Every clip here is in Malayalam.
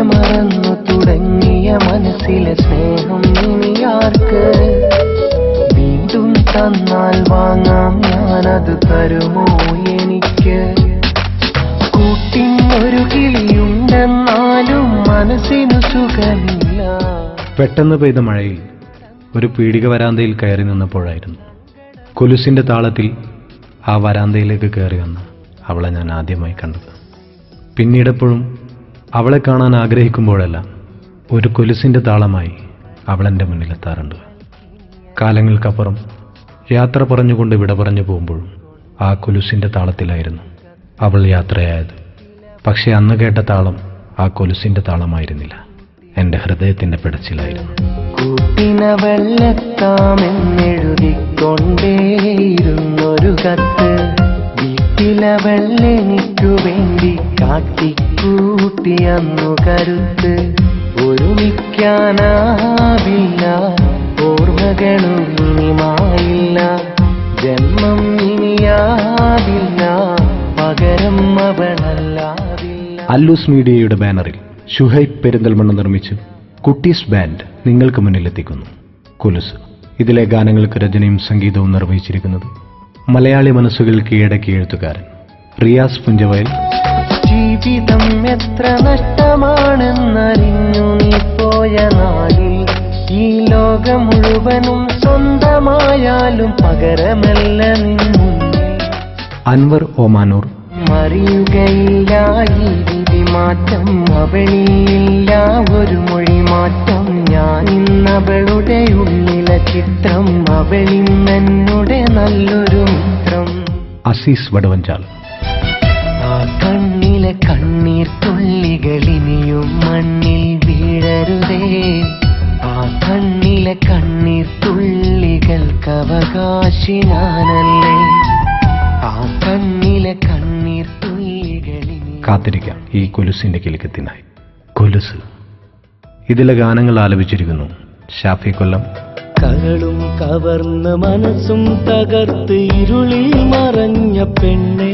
മറന്നു തുടങ്ങിയ മനസ്സിലെ സ്നേഹം ഇനിയാർക്ക് വീണ്ടും തന്നാൽ വാങ്ങാം ഞാനത് തരുമോ എനിക്ക്? കൂട്ടിനൊരു കിളിയുണ്ടെന്നാലും മനസ്സിനു സുഖമില്ല. പെട്ടെന്ന് പെയ്ത മഴയിൽ ഒരു പീടിക വരാന്തയിൽ കയറി നിന്നപ്പോഴായിരുന്നു. കൊലുസിന്റെ താളത്തിൽ ആ വരാന്തയിലേക്ക് കയറി വന്ന അവളെ ഞാൻ ആദ്യമായി കണ്ടത്. പിന്നീടെപ്പോഴും അവളെ കാണാൻ ആഗ്രഹിക്കുമ്പോഴെല്ലാം ഒരു കൊലുസിന്റെ താളമായി അവളെന്റെ മുന്നിലെത്താറുണ്ട്. കാലങ്ങൾക്കപ്പുറം യാത്ര പറഞ്ഞുകൊണ്ട് വിട പറഞ്ഞു പോകുമ്പോഴും ആ കൊലുസിന്റെ താളത്തിലായിരുന്നു അവൾ യാത്രയായത്. പക്ഷേ അന്ന് കേട്ട താളം ആ കൊലുസിന്റെ താളമായിരുന്നില്ല. എന്റെ ഹൃദയത്തിന്റെ പിടച്ചിലായിരുന്നു. കൂട്ടിന വെള്ളത്താമെന്നെഴുതിക്കൊണ്ടേയിരുന്നൊരു കത്ത്. വീട്ടിലെ വെള്ളെനിക്കു വേണ്ടി കാട്ടിക്കൂട്ടി അന്നു കരുത്ത് ഒരുമിക്കാനാവില്ല. ഓർമ്മകളുമായില്ല ജന്മം ഇനിയാവില്ല. പകരം അവളല്ലാവില്ല അല്ലൂസ് മീഡിയയുടെ ബാനറിൽ ഷുഹൈബ് പെരിന്തൽമണ്ണ നിർമ്മിച്ച് കുട്ടീസ് ബാൻഡ് നിങ്ങൾക്ക് മുന്നിലെത്തിക്കുന്നു. കുലുസ്. ഇതിലെ ഗാനങ്ങൾക്ക് രചനയും സംഗീതവും നിർവഹിച്ചിരിക്കുന്നത് മലയാളി മനസ്സുകൾ കീഴടക്കി എഴുത്തുകാരൻ റിയാസ് പുഞ്ചവയൽ. ജീവിതം എത്ര നഷ്ടമാണെന്നറിഞ്ഞു നീ പോയ നാളിൽ. ഈ ലോകം മുഴുവനും സ്വന്തമായാലും പകരമല്ല നിന്നു അൻവർ ഓമാനൂർ. മറിയുകയില്ല ഈ വിധി മാറ്റം അവളിയില്ല ഒരു മൊഴി മാറ്റം. ഞാൻ ഇന്നവളുടെ ഉള്ളില ചിത്രം അവളിന്നെന്നുടെ നല്ലൊരു മിത്രം. അസീസ് വടവഞ്ചാൽ. ആ കണ്ണിലെ കണ്ണീർ തുള്ളികളിനിയും മണ്ണിൽ വീഴരുതേ ആ കണ്ണിലെ കണ്ണീർ തുള്ളികൾക്ക് അവകാശി ഞാനല്ലേ ആ കണ്ണിലെ കണ്ണീർ തുള്ളികൾ ഇനി കാത്തിരിക്കാം. ഈ കൊലുസിന്റെ കിലുക്കത്തിനായി. കൊലുസ്. ഇതിലെ ഗാനങ്ങൾ ആലപിച്ചിരിക്കുന്നു. ഷാഫി കൊല്ലം. കരളും കവർന്ന് മനസ്സും തകർത്ത് ഇരുളിൽ മറഞ്ഞ പെണ്ണെ.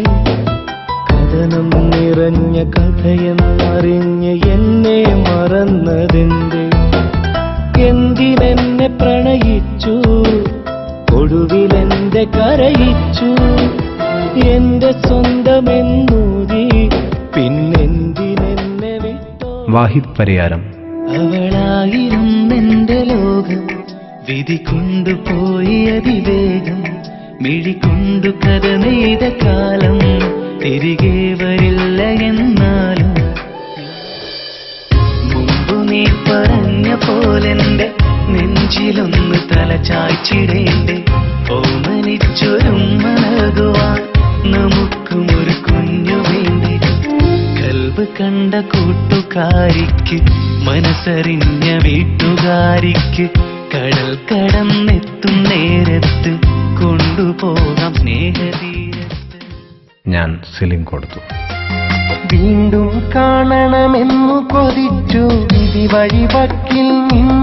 കഥനം നിറഞ്ഞ കഥയെന്നറിഞ്ഞ് എന്നെ മറന്നതെന്തേ? എന്തിനെന്നെ പ്രണയിച്ചു? ഒടുവിലെന്റെ കരയിച്ചു? എന്റെ സ്വന്തമെന്നൂതി പിന്നെന്തിനെന്നെ വിട്ടോ? വാഹിദ് പരിയാരം. അവളായിരുന്നെന്റെ ലോകം. വിധി കൊണ്ടുപോയി അതിവേഗം. മിഴികൊണ്ടു കഥ നെയ്ത കാലം തിരികെ നെഞ്ചിലൊന്ന് ഓമനിച്ചൊരും ഓമനിച്ചൊരുമ്മനകുവാൻ നമുക്കും ഒരു കുഞ്ഞു വേണ്ടേ? കൽബ് കണ്ട കൂട്ടുകാരിക്ക് മനസ്സറിഞ്ഞ വീട്ടുകാരിക്ക് കടൽ കടന്നെത്തും നേരത്ത് കൊണ്ടുപോകാം സ്നേഹതീരത്ത്. ഞാൻ സിലിം കൊടുത്തു. വീണ്ടും കാണണമെന്നു കൊതിച്ചു വിധി വഴിവക്കിൽ നിന്നു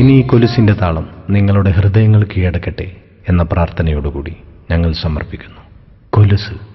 ഇനി ഈ കൊലുസിന്റെ താളം നിങ്ങളുടെ ഹൃദയങ്ങൾ കീഴടക്കട്ടെ എന്ന പ്രാർത്ഥനയോടുകൂടി ഞങ്ങൾ സമർപ്പിക്കുന്നു. കൊലുസ്